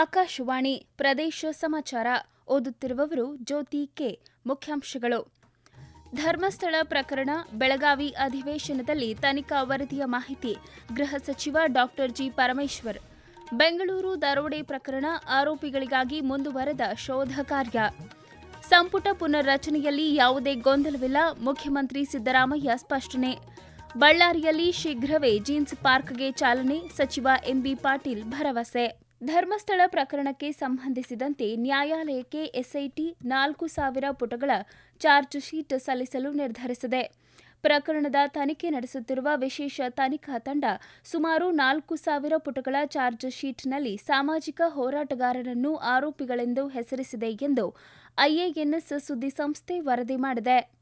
ಆಕಾಶವಾಣಿ ಪ್ರದೇಶ ಸಮಾಚಾರ. ಓದುತ್ತಿರುವವರು ಜ್ಯೋತಿ ಕೆ. ಮುಖ್ಯಾಂಶಗಳು. ಧರ್ಮಸ್ಥಳ ಪ್ರಕರಣ, ಬೆಳಗಾವಿ ಅಧಿವೇಶನದಲ್ಲಿ ತನಿಖಾ ವರದಿಯ ಮಾಹಿತಿ, ಗೃಹ ಸಚಿವ ಡಾಕ್ಟರ್ ಜಿ. ಪರಮೇಶ್ವರ್. ಬೆಂಗಳೂರು ದರೋಡೆ ಪ್ರಕರಣ, ಆರೋಪಿಗಳಿಗಾಗಿ ಮುಂದುವರೆದ ಶೋಧ ಕಾರ್ಯ. ಸಂಪುಟ ಪುನರ್ರಚನೆಯಲ್ಲಿ ಯಾವುದೇ ಗೊಂದಲವಿಲ್ಲ, ಮುಖ್ಯಮಂತ್ರಿ ಸಿದ್ದರಾಮಯ್ಯ ಸ್ಪಷ್ಟನೆ. ಬಳ್ಳಾರಿಯಲ್ಲಿ ಶೀಘ್ರವೇ ಜೀನ್ಸ್ ಪಾರ್ಕ್ಗೆ ಚಾಲನೆ, ಸಚಿವ ಎಂಬಿ ಪಾಟೀಲ್ ಭರವಸೆ. ಧರ್ಮಸ್ಥಳ ಪ್ರಕರಣಕ್ಕೆ ಸಂಬಂಧಿಸಿದಂತೆ ನ್ಯಾಯಾಲಯಕ್ಕೆ ಎಸ್ಐಟಿ ನಾಲ್ಕು ಸಾವಿರ ಪುಟಗಳ ಚಾರ್ಜ್ ಶೀಟ್ ಸಲ್ಲಿಸಲು ನಿರ್ಧರಿಸಿದೆ. ಪ್ರಕರಣದ ತನಿಖೆ ನಡೆಸುತ್ತಿರುವ ವಿಶೇಷ ತನಿಖಾ ತಂಡ ಸುಮಾರು ನಾಲ್ಕು ಸಾವಿರ ಪುಟಗಳ ಚಾರ್ಜ್ ಶೀಟ್ನಲ್ಲಿ ಸಾಮಾಜಿಕ ಹೋರಾಟಗಾರರನ್ನು ಆರೋಪಿಗಳೆಂದು ಹೆಸರಿಸಿದೆ ಎಂದು ಐಎಎನ್ಎಸ್ ಸುದ್ದಿಸಂಸ್ಥೆ ವರದಿ ಮಾಡಿದೆ.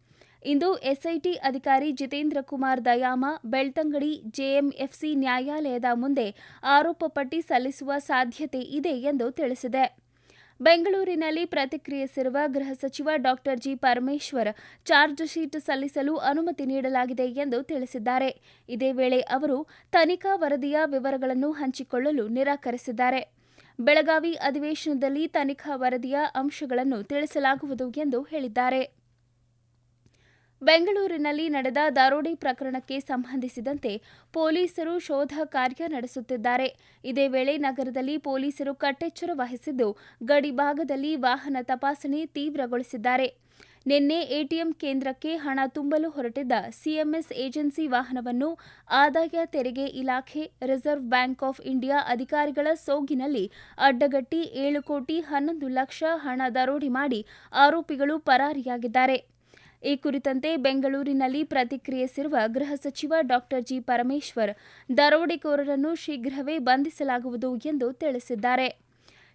ಇಂದು ಎಸ್ಐಟಿ ಅಧಿಕಾರಿ ಜಿತೇಂದ್ರ ಕುಮಾರ್ ದಯಾಮ ಬೆಳ್ತಂಗಡಿ ಜೆಎಂಎಫ್ಸಿ ನ್ಯಾಯಾಲಯದ ಮುಂದೆ ಆರೋಪ ಪಟ್ಟಿ ಸಲ್ಲಿಸುವ ಸಾಧ್ಯತೆ ಇದೆ ಎಂದು ತಿಳಿಸಿದೆ. ಬೆಂಗಳೂರಿನಲ್ಲಿ ಪ್ರತಿಕ್ರಿಯಿಸಿರುವ ಗೃಹ ಸಚಿವ doctor G Parameshwar charge sheet ಸಲ್ಲಿಸಲು ಅನುಮತಿ ನೀಡಲಾಗಿದೆ ಎಂದು ತಿಳಿಸಿದ್ದಾರೆ. ಇದೇ ವೇಳೆ ಅವರು ತನಿಖಾ ವರದಿಯ ವಿವರಗಳನ್ನು ಹಂಚಿಕೊಳ್ಳಲು ನಿರಾಕರಿಸಿದ್ದಾರೆ. ಬೆಳಗಾವಿ ಅಧಿವೇಶನದಲ್ಲಿ ತನಿಖಾ ವರದಿಯ ಅಂಶಗಳನ್ನು ತಿಳಿಸಲಾಗುವುದು ಎಂದು ಹೇಳಿದ್ದಾರೆ. ಬೆಂಗಳೂರಿನಲ್ಲಿ ನಡೆದ ದರೋಡೆ ಪ್ರಕರಣಕ್ಕೆ ಸಂಬಂಧಿಸಿದಂತೆ ಪೊಲೀಸರು ಶೋಧ ಕಾರ್ಯ ನಡೆಸುತ್ತಿದ್ದಾರೆ. ಇದೇ ವೇಳೆ ನಗರದಲ್ಲಿ ಪೊಲೀಸರು ಕಟ್ಟೆಚ್ಚರ ವಹಿಸಿದ್ದು ಗಡಿ ಭಾಗದಲ್ಲಿ ವಾಹನ ತಪಾಸಣೆ ತೀವ್ರಗೊಳಿಸಿದ್ದಾರೆ. ನಿನ್ನೆ ಎಟಿಎಂ ಕೇಂದ್ರಕ್ಕೆ ಹಣ ತುಂಬಲು ಹೊರಟಿದ್ದ ಸಿಎಂಎಸ್ ಏಜೆನ್ಸಿ ವಾಹನವನ್ನು ಆದಾಯ ತೆರಿಗೆ ಇಲಾಖೆ, ರಿಸರ್ವ್ ಬ್ಯಾಂಕ್ ಆಫ್ ಇಂಡಿಯಾ ಅಧಿಕಾರಿಗಳ ಸೋಗಿನಲ್ಲಿ ಅಡ್ಡಗಟ್ಟಿ ಏಳು ಕೋಟಿ ಹನ್ನೊಂದು ಲಕ್ಷ ಹಣ ದರೋಡೆ ಮಾಡಿ ಆರೋಪಿಗಳು ಪರಾರಿಯಾಗಿದ್ದಾರೆ. ಈ ಕುರಿತಂತೆ ಬೆಂಗಳೂರಿನಲ್ಲಿ ಪ್ರತಿಕ್ರಿಯಿಸಿರುವ ಗೃಹ ಸಚಿವ ಡಾಕ್ಟರ್ ಜಿ ಪರಮೇಶ್ವರ್, ದರೋಡೆಕೋರರನ್ನು ಶೀಘ್ರವೇ ಬಂಧಿಸಲಾಗುವುದು ಎಂದು ತಿಳಿಸಿದ್ದಾರೆ.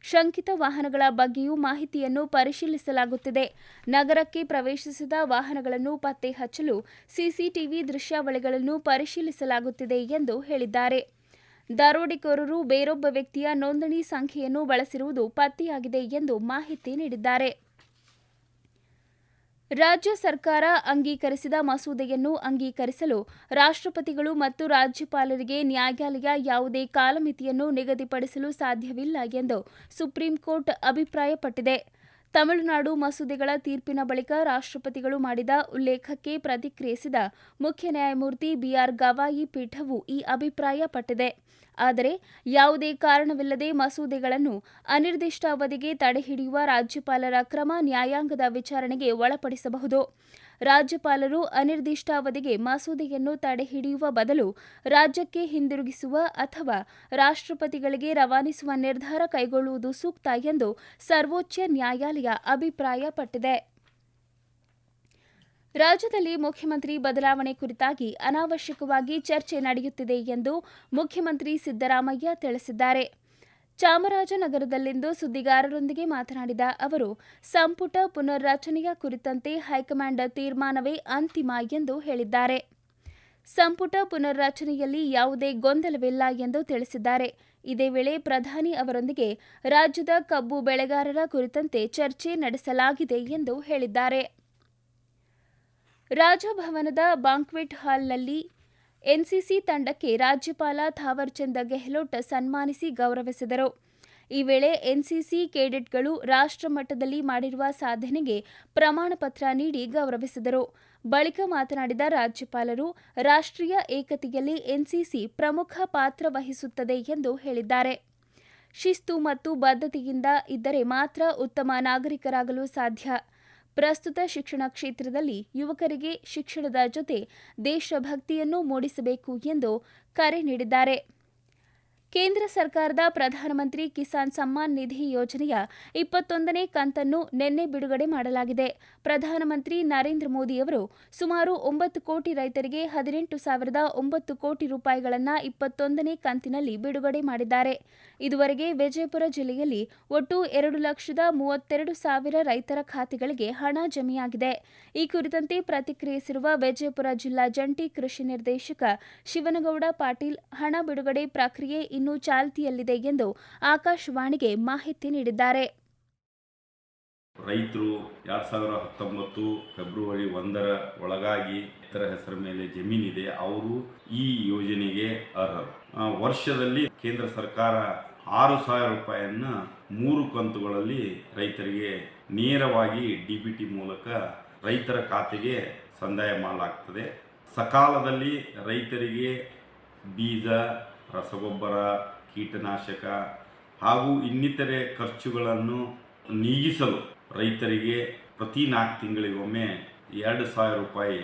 ಶಂಕಿತ ವಾಹನಗಳ ಬಗ್ಗೆಯೂ ಮಾಹಿತಿಯನ್ನು ಪರಿಶೀಲಿಸಲಾಗುತ್ತಿದೆ. ನಗರಕ್ಕೆ ಪ್ರವೇಶಿಸಿದ ವಾಹನಗಳನ್ನು ಪತ್ತೆ ಹಚ್ಚಲು ಸಿಸಿಟಿವಿ ದೃಶ್ಯಾವಳಿಗಳನ್ನು ಪರಿಶೀಲಿಸಲಾಗುತ್ತಿದೆ ಎಂದು ಹೇಳಿದ್ದಾರೆ. ದರೋಡೆಕೋರರು ಬೇರೊಬ್ಬ ವ್ಯಕ್ತಿಯ ನೋಂದಣಿ ಸಂಖ್ಯೆಯನ್ನು ಬಳಸಿರುವುದು ಪತ್ತೆಯಾಗಿದೆ ಎಂದು ಮಾಹಿತಿ ನೀಡಿದ್ದಾರೆ. ರಾಜ್ಯ ಸರ್ಕಾರ ಅಂಗೀಕರಿಸಿದ ಮಸೂದೆಯನ್ನು ಅಂಗೀಕರಿಸಲು ರಾಷ್ಟ್ರಪತಿಗಳು ಮತ್ತು ರಾಜ್ಯಪಾಲರಿಗೆ ನ್ಯಾಯಾಲಯ ಯಾವುದೇ ಕಾಲಮಿತಿಯನ್ನು ನಿಗದಿಪಡಿಸಲು ಸಾಧ್ಯವಿಲ್ಲ ಎಂದು ಸುಪ್ರೀಂಕೋರ್ಟ್ ಅಭಿಪ್ರಾಯಪಟ್ಟಿದೆ. ತಮಿಳುನಾಡು ಮಸೂದೆಗಳ ತೀರ್ಪಿನ ಬಳಿಕ ರಾಷ್ಟ್ರಪತಿಗಳು ಮಾಡಿದ ಉಲ್ಲೇಖಕ್ಕೆ ಪ್ರತಿಕ್ರಿಯಿಸಿದ ಮುಖ್ಯ ನ್ಯಾಯಮೂರ್ತಿ ಬಿಆರ್ ಗವಾಯಿ ಪೀಠವು ಈ ಅಭಿಪ್ರಾಯಪಟ್ಟಿದೆ ಆದರೆ ಯಾವುದೇ ಕಾರಣವಿಲ್ಲದೆ ಮಸೂದೆಗಳನ್ನು ಅನಿರ್ದಿಷ್ಟ ಅವಧಿಗೆ ತಡೆಹಿಡಿಯುವ ರಾಜ್ಯಪಾಲರ ಕ್ರಮ ನ್ಯಾಯಾಂಗದ ವಿಚಾರಣೆಗೆ ಒಳಪಡಿಸಬಹುದು. ರಾಜ್ಯಪಾಲರು ಅನಿರ್ದಿಷ್ಟಾವಧಿಗೆ ಮಸೂದೆಯನ್ನು ತಡೆಹಿಡಿಯುವ ಬದಲು ರಾಜ್ಯಕ್ಕೆ ಹಿಂದಿರುಗಿಸುವ ಅಥವಾ ರಾಷ್ಟ್ರಪತಿಗಳಿಗೆ ರವಾನಿಸುವ ನಿರ್ಧಾರ ಕೈಗೊಳ್ಳುವುದು ಸೂಕ್ತ ಎಂದು ಸರ್ವೋಚ್ಚ ನ್ಯಾಯಾಲಯ ಅಭಿಪ್ರಾಯಪಟ್ಟಿದೆ. ರಾಜ್ಯದಲ್ಲಿ ಮುಖ್ಯಮಂತ್ರಿ ಬದಲಾವಣೆ ಕುರಿತಾಗಿ ಅನಾವಶ್ಯಕವಾಗಿ ಚರ್ಚೆ ನಡೆಯುತ್ತಿದೆ ಎಂದು ಮುಖ್ಯಮಂತ್ರಿ ಸಿದ್ದರಾಮಯ್ಯ ತಿಳಿಸಿದ್ದಾರೆ. ಚಾಮರಾಜನಗರದಲ್ಲಿಂದು ಸುದ್ದಿಗಾರರೊಂದಿಗೆ ಮಾತನಾಡಿದ ಅವರು, ಸಂಪುಟ ಪುನರ್ರಚನೆಯ ಕುರಿತಂತೆ ಹೈಕಮಾಂಡ್ ತೀರ್ಮಾನವೇ ಅಂತಿಮ ಎಂದು ಹೇಳಿದ್ದಾರೆ. ಸಂಪುಟ ಪುನರ್ರಚನೆಯಲ್ಲಿ ಯಾವುದೇ ಗೊಂದಲವಿಲ್ಲ ಎಂದು ತಿಳಿಸಿದ್ದಾರೆ. ಇದೇ ವೇಳೆ ಪ್ರಧಾನಿ ಅವರೊಂದಿಗೆ ರಾಜ್ಯದ ಕಬ್ಬು ಬೆಳೆಗಾರರ ಕುರಿತಂತೆ ಚರ್ಚೆ ನಡೆಸಲಾಗಿದೆ ಎಂದು ಹೇಳಿದ್ದಾರೆ. ರಾಜಭವನದ ಬಾಂಕ್ವೆಟ್ ಹಾಲ್ನಲ್ಲಿ ಎನ್ಸಿಸಿ ತಂಡಕ್ಕೆ ರಾಜ್ಯಪಾಲ ಥಾವರ್ಚಂದ್ ಗೆಹ್ಲೋಟ್ ಸನ್ಮಾನಿಸಿ ಗೌರವಿಸಿದರು. ಈ ವೇಳೆ ಎನ್ಸಿಸಿ ಕೆಡೆಟ್ಗಳು ರಾಷ್ಟ್ರಮಟ್ಟದಲ್ಲಿ ಮಾಡಿರುವ ಸಾಧನೆಗೆ ಪ್ರಮಾಣ ಪತ್ರ ನೀಡಿ ಗೌರವಿಸಿದರು. ಬಳಿಕ ಮಾತನಾಡಿದ ರಾಜ್ಯಪಾಲರು, ರಾಷ್ಟ್ರೀಯ ಏಕತೆಯಲ್ಲಿ ಎನ್ಸಿಸಿ ಪ್ರಮುಖ ಪಾತ್ರ ವಹಿಸುತ್ತದೆ ಎಂದು ಹೇಳಿದ್ದಾರೆ. ಶಿಸ್ತು ಮತ್ತು ಬದ್ಧತೆಯಿಂದ ಇದ್ದರೆ ಮಾತ್ರ ಉತ್ತಮ ನಾಗರಿಕರಾಗಲು ಸಾಧ್ಯ. ಪ್ರಸ್ತುತ ಶಿಕ್ಷಣ ಕ್ಷೇತ್ರದಲ್ಲಿ ಯುವಕರಿಗೆ ಶಿಕ್ಷಣದ ಜೊತೆ ದೇಶಭಕ್ತಿಯನ್ನು ಮೂಡಿಸಬೇಕು ಎಂದು ಕರೆ ನೀಡಿದ್ದಾರೆ. ಕೇಂದ್ರ ಸರ್ಕಾರದ ಪ್ರಧಾನಮಂತ್ರಿ ಕಿಸಾನ್ ಸಮ್ಮಾನ್ ನಿಧಿ ಯೋಜನೆಯ ಇಪ್ಪತ್ತೊಂದನೇ ಕಂತನ್ನು ನಿನ್ನೆ ಬಿಡುಗಡೆ ಮಾಡಲಾಗಿದೆ. ಪ್ರಧಾನಮಂತ್ರಿ ನರೇಂದ್ರ ಮೋದಿಯವರು ಸುಮಾರು ಒಂಬತ್ತು ಕೋಟಿ ರೈತರಿಗೆ ಹದಿನೆಂಟು ಸಾವಿರದ ಒಂಬತ್ತು ಕೋಟಿ ರೂಪಾಯಿಗಳನ್ನು ಇಪ್ಪತ್ತೊಂದನೇ ಕಂತಿನಲ್ಲಿ ಬಿಡುಗಡೆ ಮಾಡಿದ್ದಾರೆ. ಇದುವರೆಗೆ ವಿಜಯಪುರ ಜಿಲ್ಲೆಯಲ್ಲಿ ಒಟ್ಟು ಎರಡು ಲಕ್ಷದ ಮೂವತ್ತೆರಡು ಸಾವಿರ ರೈತರ ಖಾತೆಗಳಿಗೆ ಹಣ ಜಮೆಯಾಗಿದೆ. ಈ ಕುರಿತಂತೆ ಪ್ರತಿಕ್ರಿಯಿಸಿರುವ ವಿಜಯಪುರ ಜಿಲ್ಲಾ ಜಂಟಿ ಕೃಷಿ ನಿರ್ದೇಶಕ ಶಿವನಗೌಡ ಪಾಟೀಲ್, ಹಣ ಬಿಡುಗಡೆ ಪ್ರಕ್ರಿಯೆ ಇನ್ನೂ ಚಾಲ್ತಿಯಲ್ಲಿದೆ ಎಂದು ಆಕಾಶವಾಣಿಗೆ ಮಾಹಿತಿ ನೀಡಿದ್ದಾರೆ. ರೈತರು ಎರಡು ಸಾವಿರ ಹತ್ತೊಂಬತ್ತು ಫೆಬ್ರವರಿ ಒಂದರ ಒಳಗಾಗಿ ಇತರ ಹೆಸರ ಮೇಲೆ ಜಮೀನಿದೆ ಅವರು ಈ ಯೋಜನೆಗೆ ಅರ್ಹರು. ವರ್ಷದಲ್ಲಿ ಕೇಂದ್ರ ಸರ್ಕಾರ ಆರು ಸಾವಿರ ರೂಪಾಯಿಯನ್ನು ಮೂರು ಕಂತುಗಳಲ್ಲಿ ರೈತರಿಗೆ ನೇರವಾಗಿ ಡಿ ಬಿ ಟಿ ಮೂಲಕ ರೈತರ ಖಾತೆಗೆ ಸಂದಾಯ ಮಾಡಲಾಗ್ತದೆ. ಸಕಾಲದಲ್ಲಿ ರೈತರಿಗೆ ಬೀಜ ರಸಗೊಬ್ಬರ, ಕೀಟನಾಶಕ ಹಾಗೂ ಇನ್ನಿತರೆ ಖರ್ಚುಗಳನ್ನು ನೀಗಿಸಲು ರೈತರಿಗೆ ಪ್ರತಿ ನಾಲ್ಕು ತಿಂಗಳಿಗೊಮ್ಮೆ ಎರಡು ಸಾವಿರ ರೂಪಾಯಿ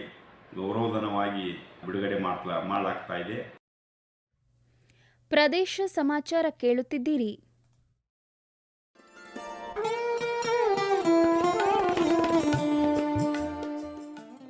ಗೌರವಧನವಾಗಿ ಬಿಡುಗಡೆ ಮಾಡ್ಲಾ ಮಾಡಲಾಗ್ತಾ ಇದೆ. ಪ್ರದೇಶ ಸಮಾಚಾರ ಕೇಳುತ್ತಿದ್ದೀರಿ.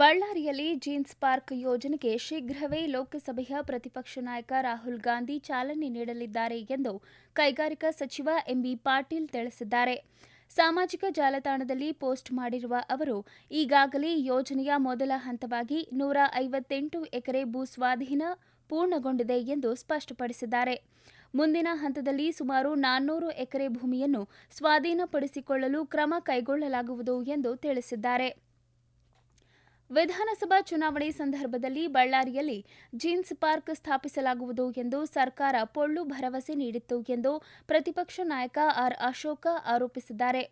ಬಳ್ಳಾರಿಯಲ್ಲಿ ಜೀನ್ಸ್ ಪಾರ್ಕ್ ಯೋಜನೆಗೆ ಶೀಘ್ರವೇ ಲೋಕಸಭೆಯ ಪ್ರತಿಪಕ್ಷ ನಾಯಕ ರಾಹುಲ್ ಗಾಂಧಿ ಚಾಲನೆ ನೀಡಲಿದ್ದಾರೆ ಎಂದು ಕೈಗಾರಿಕಾ ಸಚಿವ ಎಂಬಿ ಪಾಟೀಲ್ ತಿಳಿಸಿದ್ದಾರೆ. ಸಾಮಾಜಿಕ ಜಾಲತಾಣದಲ್ಲಿ ಪೋಸ್ಟ್ ಮಾಡಿರುವ ಅವರು, ಈಗಾಗಲೇ ಯೋಜನೆಯ ಮೊದಲ ಹಂತವಾಗಿ ನೂರ ಐವತ್ತೆಂಟು ಎಕರೆ ಭೂ ಸ್ವಾಧೀನ ಪೂರ್ಣಗೊಂಡಿದೆ ಎಂದು ಸ್ಪಷ್ಟಪಡಿಸಿದ್ದಾರೆ. ಮುಂದಿನ ಹಂತದಲ್ಲಿ ಸುಮಾರು ನಾನ್ನೂರು ಎಕರೆ ಭೂಮಿಯನ್ನು ಸ್ವಾಧೀನಪಡಿಸಿಕೊಳ್ಳಲು ಕ್ರಮ ಕೈಗೊಳ್ಳಲಾಗುವುದು ಎಂದು ತಿಳಿಸಿದ್ದಾರೆ. ವಿಧಾನಸಭಾ ಚುನಾವಣೆ ಸಂದರ್ಭದಲ್ಲಿ ಬಳ್ಳಾರಿಯಲ್ಲಿ ಜೀನ್ಸ್ ಪಾರ್ಕ್ ಸ್ಥಾಪಿಸಲಾಗುವುದು ಎಂದು ಸರ್ಕಾರ ಪೊಳ್ಳು ಭರವಸೆ ನೀಡಿತ್ತು ಎಂದು ಪ್ರತಿಪಕ್ಷ ನಾಯಕ ಆರ್ ಅಶೋಕ ಆರೋಪಿಸಿದ್ದಾರೆ.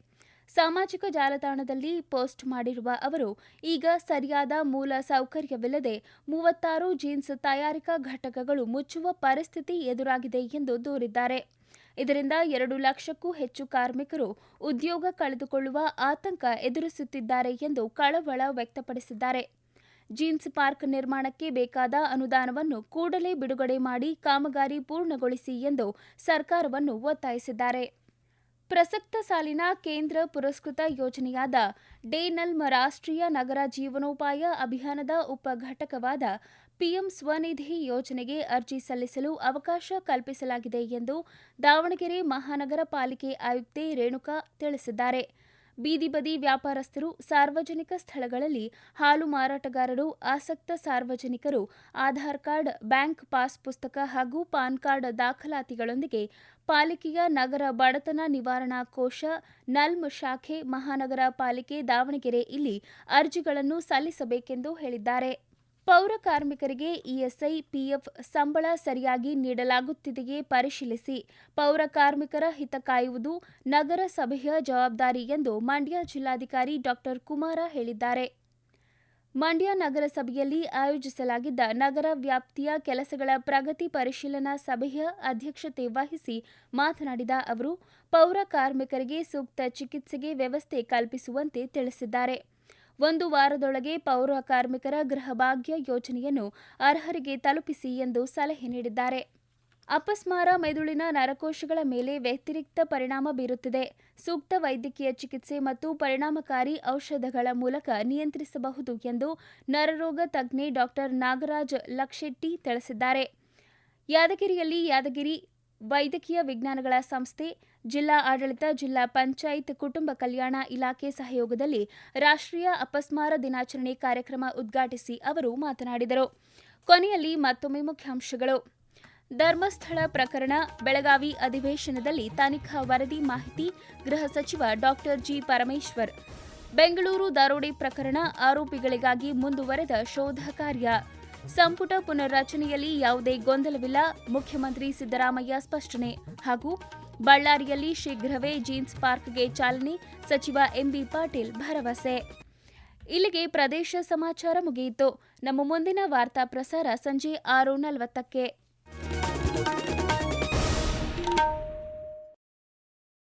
ಸಾಮಾಜಿಕ ಜಾಲತಾಣದಲ್ಲಿ ಪೋಸ್ಟ್ ಮಾಡಿರುವ ಅವರು, ಈಗ ಸರಿಯಾದ ಮೂಲ ಸೌಕರ್ಯವಿಲ್ಲದೆ ಮೂವತ್ತಾರು ಜೀನ್ಸ್ ತಯಾರಿಕಾ ಘಟಕಗಳು ಮುಚ್ಚುವ ಪರಿಸ್ಥಿತಿ ಎದುರಾಗಿದೆ ಎಂದು ದೂರಿದ್ದಾರೆ. ಇದರಿಂದ ಎರಡು ಲಕ್ಷಕ್ಕೂ ಹೆಚ್ಚು ಕಾರ್ಮಿಕರು ಉದ್ಯೋಗ ಕಳೆದುಕೊಳ್ಳುವ ಆತಂಕ ಎದುರಿಸುತ್ತಿದ್ದಾರೆ ಎಂದು ಕಳವಳ ವ್ಯಕ್ತಪಡಿಸಿದ್ದಾರೆ. ಜೀನ್ಸ್ ಪಾರ್ಕ್ ನಿರ್ಮಾಣಕ್ಕೆ ಬೇಕಾದ ಅನುದಾನವನ್ನು ಕೂಡಲೇ ಬಿಡುಗಡೆ ಮಾಡಿ ಕಾಮಗಾರಿ ಪೂರ್ಣಗೊಳಿಸಿ ಎಂದು ಸರ್ಕಾರವನ್ನು ಒತ್ತಾಯಿಸಿದ್ದಾರೆ. ಪ್ರಸಕ್ತ ಸಾಲಿನ ಕೇಂದ್ರ ಪುರಸ್ಕೃತ ಯೋಜನೆಯಾದ ಡೇನಲ್ಮ್ ರಾಷ್ಟ್ರೀಯ ನಗರ ಜೀವನೋಪಾಯ ಅಭಿಯಾನದ ಉಪ ಘಟಕವಾದ ಪಿಎಂ ಸ್ವನಿಧಿ ಯೋಜನೆಗೆ ಅರ್ಜಿ ಸಲ್ಲಿಸಲು ಅವಕಾಶ ಕಲ್ಪಿಸಲಾಗಿದೆ ಎಂದು ದಾವಣಗೆರೆ ಮಹಾನಗರ ಪಾಲಿಕೆ ಆಯುಕ್ತೆ ರೇಣುಕಾ ತಿಳಿಸಿದ್ದಾರೆ. ಬೀದಿಬದಿ ವ್ಯಾಪಾರಸ್ಥರು ಸಾರ್ವಜನಿಕ ಸ್ಥಳಗಳಲ್ಲಿ ಹಾಲು ಮಾರಾಟಗಾರರು, ಆಸಕ್ತ ಸಾರ್ವಜನಿಕರು, ಆಧಾರ್ ಕಾರ್ಡ್, ಬ್ಯಾಂಕ್ ಪಾಸ್ ಪುಸ್ತಕ ಹಾಗೂ ಪಾನ್ ಕಾರ್ಡ್ ದಾಖಲಾತಿಗಳೊಂದಿಗೆ ಪಾಲಿಕೆಯ ನಗರ ಬಡತನ ನಿವಾರಣಾ ಕೋಶ, ನಲ್ಮ್ ಶಾಖೆ ಮಹಾನಗರ ಪಾಲಿಕೆ ದಾವಣಗೆರೆ ಇಲ್ಲಿ ಅರ್ಜಿಗಳನ್ನು ಸಲ್ಲಿಸಬೇಕೆಂದು ಹೇಳಿದ್ದಾರೆ. ಪೌರ ಕಾರ್ಮಿಕರಿಗೆ ಇಎಸ್ಐ ಪಿಎಫ್ ಸಂಬಳ ಸರಿಯಾಗಿ ನೀಡಲಾಗುತ್ತಿದೆಯೇ ಪರಿಶೀಲಿಸಿ. ಪೌರ ಕಾರ್ಮಿಕರ ಹಿತ ಕಾಯುವುದು ನಗರಸಭೆಯ ಜವಾಬ್ದಾರಿ ಎಂದು ಮಂಡ್ಯ ಜಿಲ್ಲಾಧಿಕಾರಿ ಡಾಕ್ಟರ್ ಕುಮಾರ ಹೇಳಿದ್ದಾರೆ. ಮಂಡ್ಯ ನಗರಸಭೆಯಲ್ಲಿ ಆಯೋಜಿಸಲಾಗಿದ್ದ ನಗರ ವ್ಯಾಪ್ತಿಯ ಕೆಲಸಗಳ ಪ್ರಗತಿ ಪರಿಶೀಲನಾ ಸಭೆಯ ಅಧ್ಯಕ್ಷತೆ ವಹಿಸಿ ಮಾತನಾಡಿದ ಅವರು, ಪೌರ ಕಾರ್ಮಿಕರಿಗೆ ಸೂಕ್ತ ಚಿಕಿತ್ಸೆಗೆ ವ್ಯವಸ್ಥೆ ಕಲ್ಪಿಸುವಂತೆ ತಿಳಿಸಿದ್ದಾರೆ. ಒಂದು ವಾರದೊಳಗೆ ಪೌರ ಕಾರ್ಮಿಕರ ಗೃಹಭಾಗ್ಯ ಯೋಜನೆಯನ್ನು ಅರ್ಹರಿಗೆ ತಲುಪಿಸಿ ಎಂದು ಸಲಹೆ ನೀಡಿದ್ದಾರೆ. ಅಪಸ್ಮಾರ, ಮೆದುಳಿನ ನರಕೋಶಗಳ ಮೇಲೆ ವ್ಯತಿರಿಕ್ತ ಪರಿಣಾಮ ಬೀರುತ್ತಿದೆ. ಸೂಕ್ತ ವೈದ್ಯಕೀಯ ಚಿಕಿತ್ಸೆ ಮತ್ತು ಪರಿಣಾಮಕಾರಿ ಔಷಧಗಳ ಮೂಲಕ ನಿಯಂತ್ರಿಸಬಹುದು ಎಂದು ನರರೋಗ ತಜ್ಞೆ ಡಾಕ್ಟರ್ ನಾಗರಾಜ್ ಲಕ್ಷೆಟ್ಟಿ ತಿಳಿಸಿದ್ದಾರೆ. ಯಾದಗಿರಿಯಲ್ಲಿ ಯಾದಗಿರಿ ವೈದ್ಯಕೀಯ ವಿಜ್ಞಾನಗಳ ಸಂಸ್ಥೆ, ಜಿಲ್ಲಾ ಆಡಳಿತ, ಜಿಲ್ಲಾ ಪಂಚಾಯತ್, ಕುಟುಂಬ ಕಲ್ಯಾಣ ಇಲಾಖೆ ಸಹಯೋಗದಲ್ಲಿ ರಾಷ್ಟ್ರೀಯ ಅಪಸ್ಮಾರ ದಿನಾಚರಣೆ ಕಾರ್ಯಕ್ರಮ ಉದ್ಘಾಟಿಸಿ ಅವರು ಮಾತನಾಡಿದರು. ಕೊನೆಯಲ್ಲಿ ಮತ್ತೊಮ್ಮೆ ಮುಖ್ಯಾಂಶಗಳು. ಧರ್ಮಸ್ಥಳ ಪ್ರಕರಣ, ಬೆಳಗಾವಿ ಅಧಿವೇಶನದಲ್ಲಿ ತನಿಖಾ ವರದಿ ಮಾಹಿತಿ, ಗೃಹ ಸಚಿವ ಡಾಕ್ಟರ್ ಜಿ. ಪರಮೇಶ್ವರ್. ಬೆಂಗಳೂರು ದರೋಡೆ ಪ್ರಕರಣ, ಆರೋಪಿಗಳಿಗಾಗಿ ಮುಂದುವರೆದ ಶೋಧ ಕಾರ್ಯ. ಸಂಪುಟ ಪುನರ್ರಚನೆಯಲ್ಲಿ ಯಾವುದೇ ಗೊಂದಲವಿಲ್ಲ, ಮುಖ್ಯಮಂತ್ರಿ ಸಿದ್ದರಾಮಯ್ಯ ಸ್ಪಷ್ಟನೆ. ಹಾಗೂ ಬಳ್ಳಾರಿಯಲ್ಲಿ ಶೀಘ್ರವೇ ಜೀನ್ಸ್ ಪಾರ್ಕ್ಗೆ ಚಾಲನೆ, ಸಚಿವ ಎಂಬಿ ಪಾಟೀಲ್ ಭರವಸೆ. ಇಲ್ಲಿಗೆ ಪ್ರದೇಶ ಸಮಾಚಾರ ಮುಗಿಯಿತು. ನಮ್ಮ ಮುಂದಿನ ವಾರ್ತಾ ಪ್ರಸಾರ ಸಂಜೆ ಆರು ನಲವತ್ತಕ್ಕೆ.